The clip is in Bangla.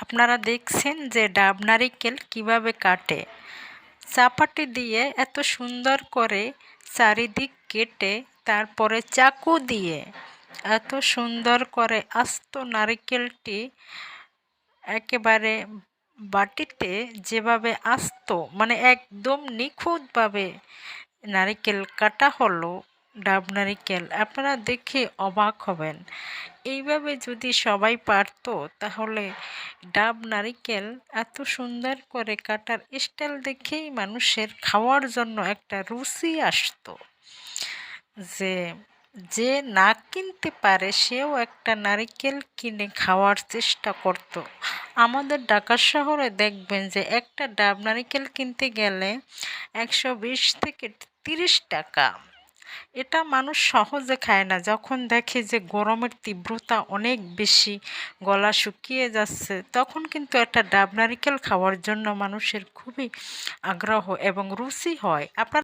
আপনারা দেখছেন যে ডাব নারিকেল কীভাবে কাটে। চাপাটি দিয়ে এত সুন্দর করে চারিদিক কেটে তারপরে চাকু দিয়ে এত সুন্দর করে আস্ত নারিকেলটি একেবারে বাটিতে যেভাবে আস্ত মানে একদম নিখুঁতভাবে নারিকেল কাটা হলো ডাব নারিকেল। আপনারা দেখে অবাক হবেন। এইভাবে যদি সবাই পারত, তাহলে ডাব নারিকেল এত সুন্দর করে কাটার স্টাইল দেখেই মানুষের খাওয়ার জন্য একটা রুচি আসতো। যে যে না কিনতে পারে, সেও একটা নারিকেল কিনে খাওয়ার চেষ্টা করত। আমাদের ঢাকা শহরে দেখবেন যে, একটা ডাব নারিকেল কিনতে গেলে একশো বিশ থেকে তিরিশ টাকা। এটা মানুষ সহজে খায় না। যখন দেখে যে গরমের তীব্রতা অনেক বেশি, গলা শুকিয়ে যাচ্ছে, তখন কিন্তু একটা ডাব নারিকেল খাওয়ার জন্য মানুষের খুবই আগ্রহ এবং রুচি হয়। আপনার